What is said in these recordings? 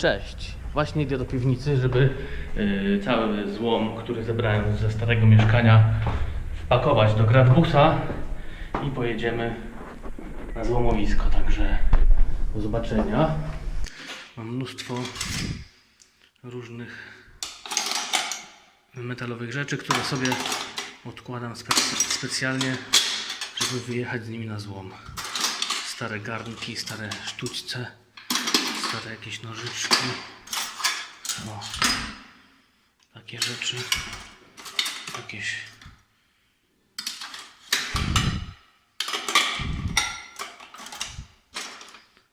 Cześć. Właśnie idę do piwnicy, żeby y, cały złom, który zebrałem ze starego mieszkania, wpakować do gradbusa i pojedziemy na złomowisko. Także do zobaczenia. Mam mnóstwo różnych metalowych rzeczy, które sobie odkładam spe- specjalnie, żeby wyjechać z nimi na złom. Stare garnki, stare sztućce, stare jakieś nożyczki. O, takie rzeczy. Jakieś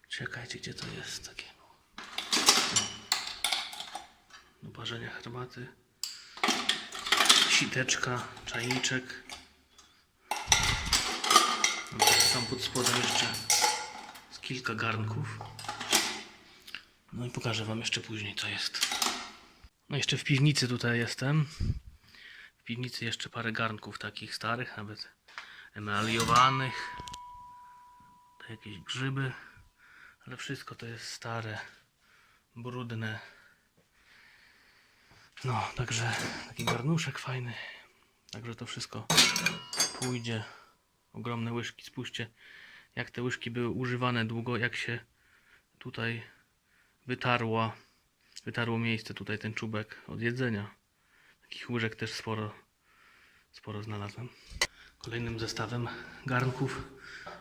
Czekajcie, gdzie to jest takie. Do parzenia herbaty. Siteczka, czajniczek. Tam pod spodem jeszcze z kilka garnków. No i pokażę Wam jeszcze później, co jest. No jeszcze w piwnicy tutaj jestem. W piwnicy jeszcze parę garnków takich starych, nawet emaliowanych. To jakieś grzyby. Ale wszystko to jest stare, brudne. No, także taki garnuszek fajny. Także to wszystko pójdzie. Ogromne łyżki, spójrzcie jak te łyżki były używane długo, jak się tutaj wytarła, wytarło miejsce tutaj ten czubek od jedzenia. Takich łyżek też sporo, sporo znalazłem. Kolejnym zestawem garnków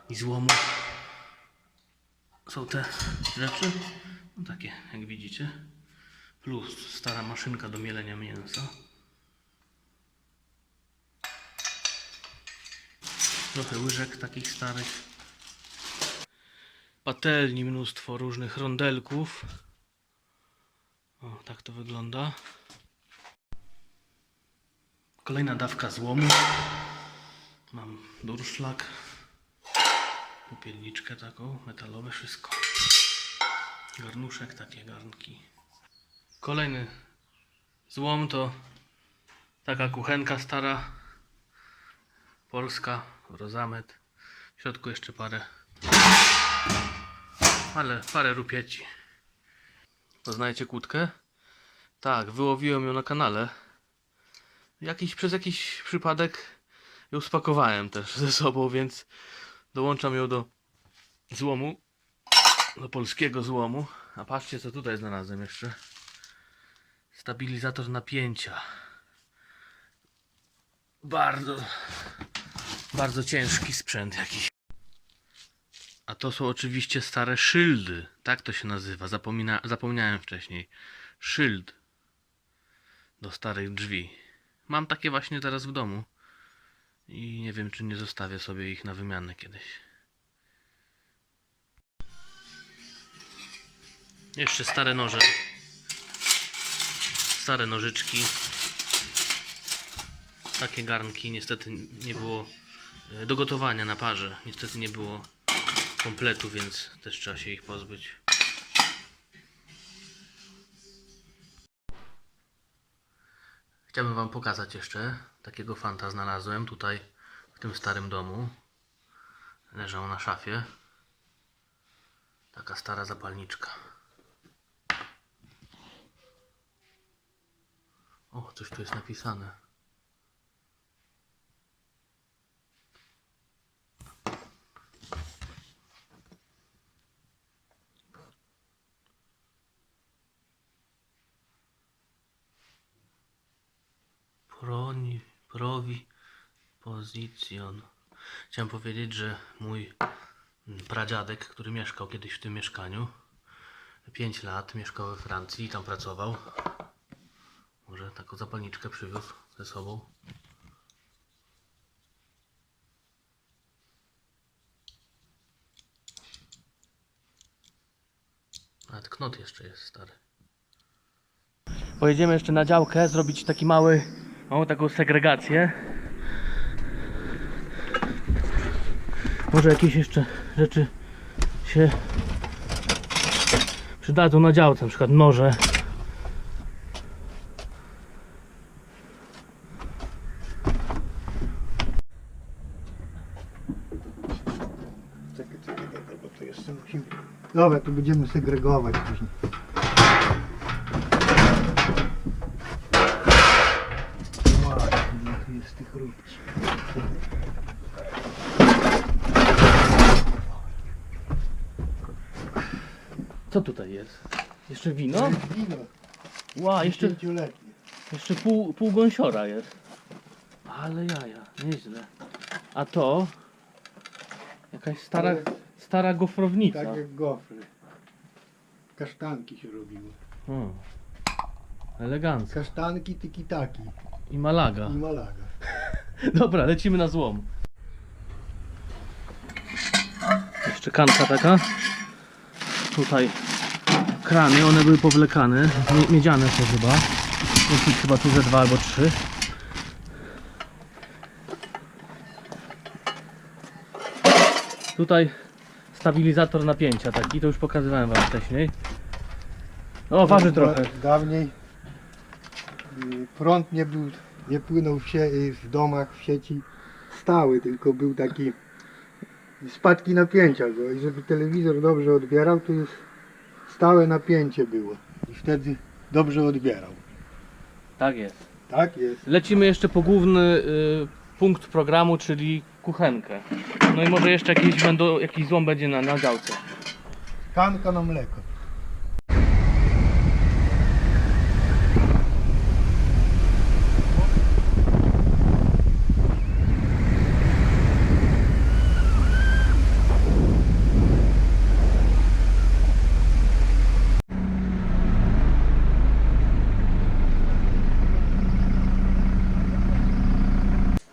i złomu są te rzeczy. No takie, jak widzicie. Plus stara maszynka do mielenia mięsa. Trochę łyżek takich starych. Patelni, mnóstwo różnych rondelków. O, tak to wygląda. Kolejna dawka złomu. Mam durszlak. Popielniczkę taką, metalowe wszystko. Garnuszek, takie garnki. Kolejny złom to taka kuchenka stara. Polska, rozamet. W środku jeszcze parę, ale parę rupieci. Poznajecie kłódkę? Tak, wyłowiłem ją na kanale. Jakiś, przez jakiś przypadek ją spakowałem też ze sobą, więc dołączam ją do złomu, do polskiego złomu. A patrzcie co tutaj znalazłem jeszcze. Stabilizator napięcia. Bardzo, bardzo ciężki sprzęt jakiś. A to są oczywiście stare szyldy. Tak to się nazywa. Zapomina, zapomniałem wcześniej. Szyld do starych drzwi. Mam takie właśnie teraz w domu. I nie wiem, czy nie zostawię sobie ich na wymianę kiedyś. Jeszcze stare noże. Stare nożyczki. Takie garnki niestety nie było e, do gotowania na parze. Niestety nie było kompletu, więc też trzeba się ich pozbyć. Chciałbym Wam pokazać jeszcze. Takiego fanta znalazłem tutaj w tym starym domu. Leżał na szafie. Taka stara zapalniczka. O, coś tu jest napisane. Provi position. Chciałem powiedzieć, że mój pradziadek, który mieszkał kiedyś w tym mieszkaniu, 5 lat mieszkał we Francji i tam pracował. Może taką zapalniczkę przywiózł ze sobą. Nawet knot jeszcze jest stary. Pojedziemy jeszcze na działkę, zrobić taki mały, małą taką segregację. Może jakieś jeszcze rzeczy się przydadzą na działce, na przykład noże. Bo to jeszcze musimy... Dobra, tu będziemy segregować później. Z tych. Co tutaj jest? Jeszcze wino? Wino, Ła, jeszcze, jeszcze pół, pół gąsiora jest. Ale jaja, nieźle. A to? Jakaś stara, stara gofrownica. Tak jak gofry. Kasztanki się robiły. Elegancko. Kasztanki, tiki-taki I Malaga. i Malaga. Dobra, lecimy na złom. Jeszcze kanka taka. Tutaj krany, one były powlekane. Mie- Miedziane są chyba. Jest ich chyba tu ze dwa albo trzy. Tutaj stabilizator napięcia taki, to już pokazywałem wam wcześniej. O, waży trochę. Dawniej prąd nie był, nie płynął w, sie, w domach, w sieci stały, tylko był taki spadki napięcia go i żeby telewizor dobrze odbierał, to już stałe napięcie było i wtedy dobrze odbierał. Tak jest. Tak jest. Lecimy jeszcze po główny y, punkt programu, czyli kuchenkę. No i może jeszcze jakiś, będą, jakiś złom będzie na, na działce. Kanka na mleko.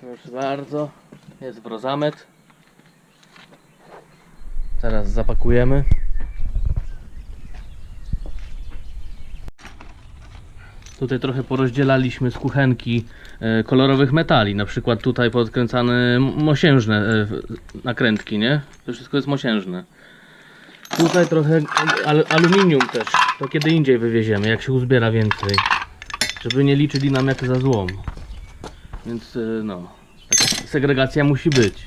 Proszę bardzo, jest brozamet. Teraz zapakujemy. Tutaj trochę porozdzielaliśmy z kuchenki e, kolorowych metali. Na przykład tutaj podkręcane mosiężne e, nakrętki, nie? To wszystko jest mosiężne. Tutaj trochę al aluminium też. To kiedy indziej wywieziemy, jak się uzbiera więcej. Żeby nie liczyli nam jak za złom. Więc e, no, segregacja musi być.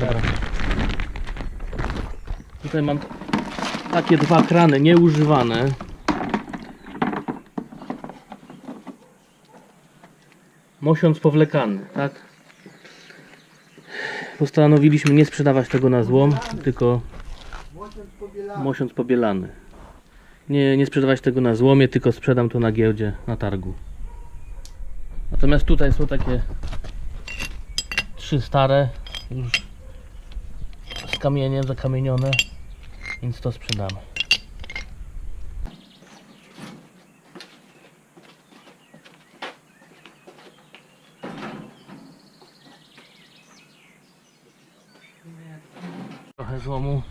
Dobra. Tutaj mam takie dwa krany nieużywane. Mosiąc powlekany, tak? Postanowiliśmy nie sprzedawać tego na złom, tylko mosiąc pobielany. Nie, nie sprzedawać tego na złomie, tylko sprzedam to na giełdzie, na targu. Natomiast tutaj są takie trzy stare, już z kamieniem zakamienione, więc to sprzedamy. Trochę złomu.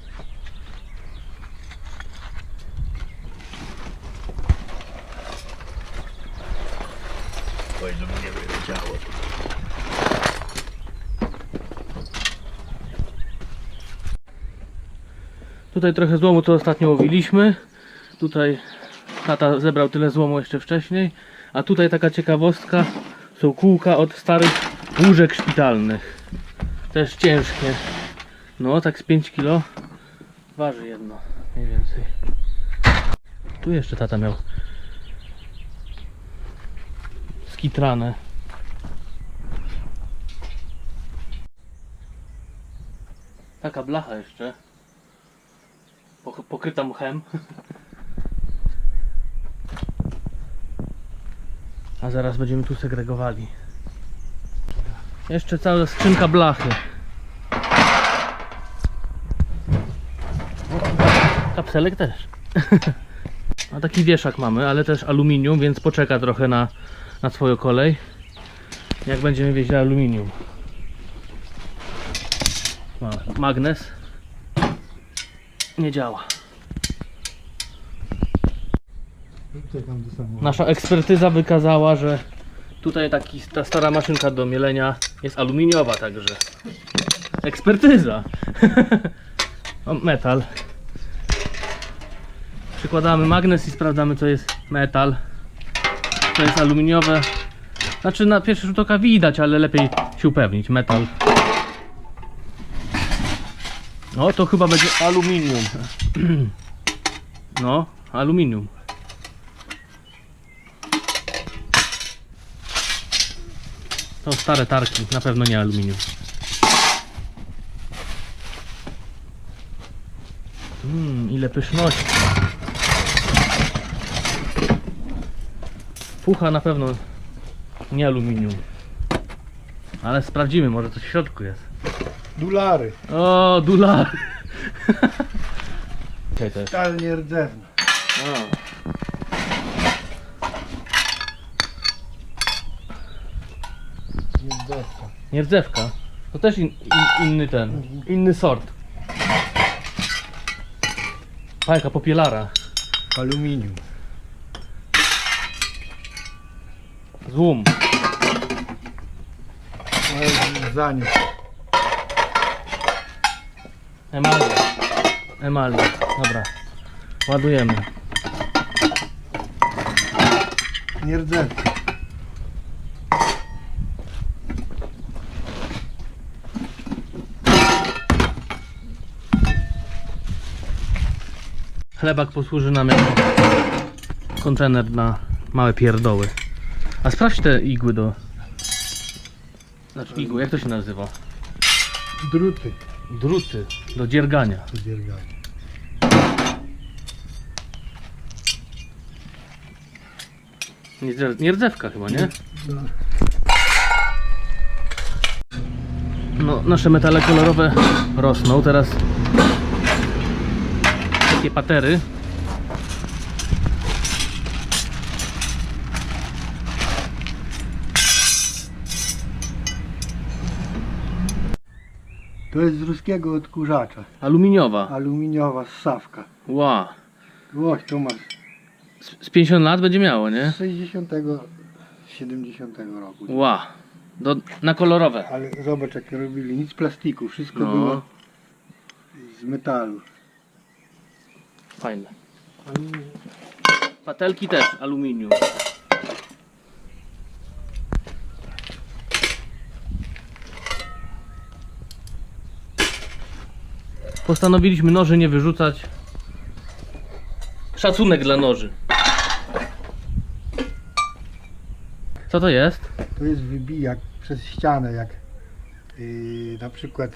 Tutaj trochę złomu, co ostatnio łowiliśmy. Tutaj tata zebrał tyle złomu jeszcze wcześniej. A tutaj taka ciekawostka. Są kółka od starych łóżek szpitalnych. Też ciężkie. No, tak z 5 kg. Waży jedno, mniej więcej. Tu jeszcze tata miał skitrane. Taka blacha jeszcze. Pok- pokryta mchem. A zaraz będziemy tu segregowali. Jeszcze cała skrzynka blachy. Kapselek też. A taki wieszak mamy, ale też aluminium, więc poczeka trochę na, na swoją kolej. Jak będziemy wieźli aluminium. Ma magnes nie działa. Nasza ekspertyza wykazała, że tutaj taki, ta stara maszynka do mielenia jest aluminiowa także. Ekspertyza! o, metal. Przykładamy magnes i sprawdzamy co jest metal. Co jest aluminiowe. Znaczy na pierwszy rzut oka widać, ale lepiej się upewnić. Metal. No to chyba będzie aluminium. No, aluminium. To stare tarki, na pewno nie aluminium. Mmm, ile pyszności. Pucha na pewno nie aluminium. Ale sprawdzimy, może coś w środku jest. Dolary. O, dolar. Czekaj, jest. Stal nierdzewna. Nierdzewka. Nierdzewka. To też in, in, inny ten, inny sort. Fajka popielara. Aluminium. Złom. Za nią. Emalia. Emalia. Dobra. Ładujemy. Nierdzewka. Chlebak posłuży nam jako kontener na małe pierdoły. A sprawdź te igły do... Znaczy igły, jak to się nazywa? Druty. Druty do dziergania. Zdziergane. Nierdze- Nierdzewka chyba, nie? No. No, nasze metale kolorowe rosną. Teraz takie patery. To jest z ruskiego odkurzacza. Aluminiowa. Aluminiowa ssawka. Ła. Łoś, to masz Z z 50 lat będzie miało, nie? z 60 70 roku. Ła. Do, na kolorowe. Ale zobacz jak robili, nic plastiku, wszystko No. było z metalu. Fajne. Patelki też aluminium. Postanowiliśmy noży nie wyrzucać. Szacunek dla noży. Co to jest? To jest wybijak przez ścianę, jak yy, na przykład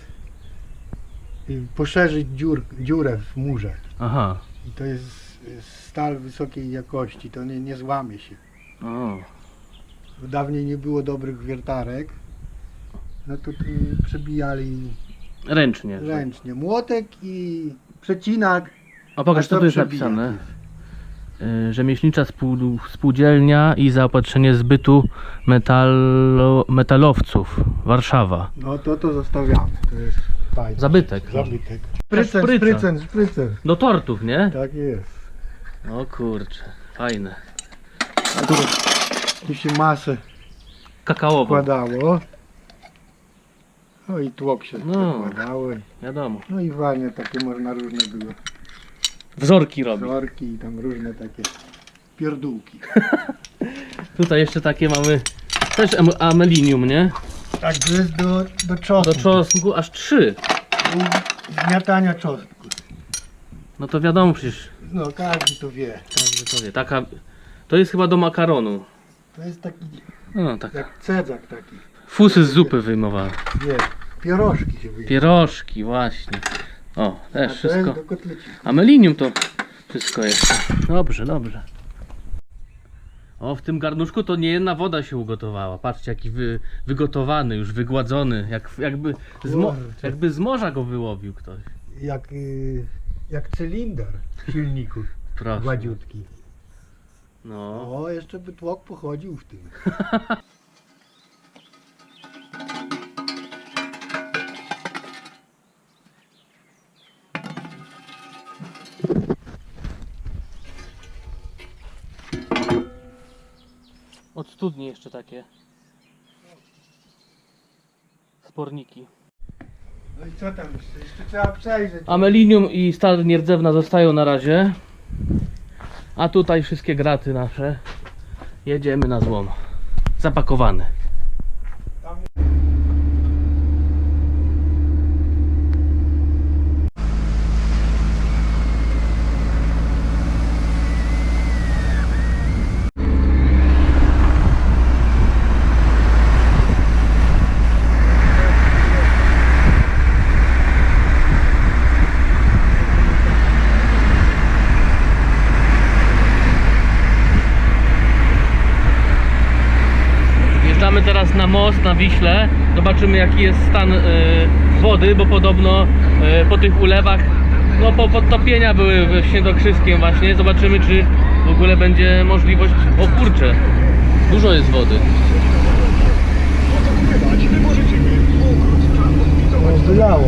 yy, poszerzyć dziur, dziurę w murze. Aha. I to jest stal wysokiej jakości, to nie, nie złamie się. O. Dawniej nie było dobrych wiertarek, no to przebijali Ręcznie. ręcznie. Młotek i przecinak. O, pokaż a co tu jest napisane. Y, Rzemieślnicza spół, spółdzielnia i zaopatrzenie zbytu metalo, metalowców. Warszawa. No to to zostawiamy, to jest fajne. Zabytek. Zabytek. Szpryca. Szprycen, szprycen, szprycen. Do tortów, nie? Tak jest. O kurczę, fajne. A tu, tu się masę Kakaowo, wkładało. No i tłok się No. wkładało. wiadomo. No i wanie takie można różne były. Wzorki robi. Wzorki i tam różne takie pierdółki. Tutaj jeszcze takie mamy, też em- amelinium, nie? Tak, to jest do, do czosnku. Do czosnku aż trzy. Zmiatania czosnku. No to wiadomo przecież, No każdy to wie. każdy to wie. Taka, to jest chyba do makaronu. To jest taki No tak. jak cedzak taki. Fusy z zupy wyjmowane. Wie, pierożki się wyjdzie. Pierożki, właśnie. O, A też to wszystko. jest kotleci. Amelinium to wszystko jeszcze. Dobrze, dobrze. O, w tym garnuszku to nie jedna woda się ugotowała. Patrzcie, jaki wy, wygotowany, już wygładzony. Jak, jakby, z mo, Kurczę. jakby z morza go wyłowił ktoś. Jak, y, jak cylinder w silniku. Proszę. Gładziutki. No. O, jeszcze by tłok pochodził w tym. Od studni jeszcze takie. Sporniki. No i co tam jeszcze? Jeszcze trzeba przejrzeć. Amelinium i stal nierdzewna zostają na razie. A tutaj wszystkie graty nasze. Jedziemy na złom. Zapakowane. na most na Wiśle. Zobaczymy jaki jest stan e, wody, bo podobno e, po tych ulewach no po podtopienia były w Świętokrzyskiem właśnie. Zobaczymy czy w ogóle będzie możliwość. O kurczę, dużo jest wody. No,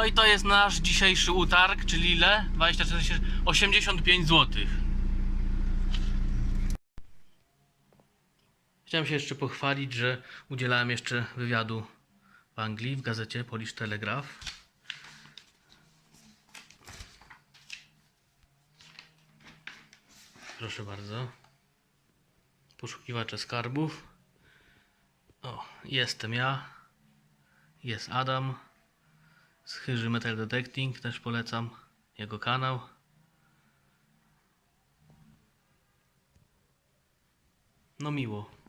No i to jest nasz dzisiejszy utarg, czyli ile? 24, 85 zł. Chciałem się jeszcze pochwalić, że udzielałem jeszcze wywiadu w Anglii w gazecie Polish Telegraph. Proszę bardzo. Poszukiwacze skarbów. O, jestem ja. Jest Adam. Z Chyży Metal Detecting też polecam jego kanał. No miło.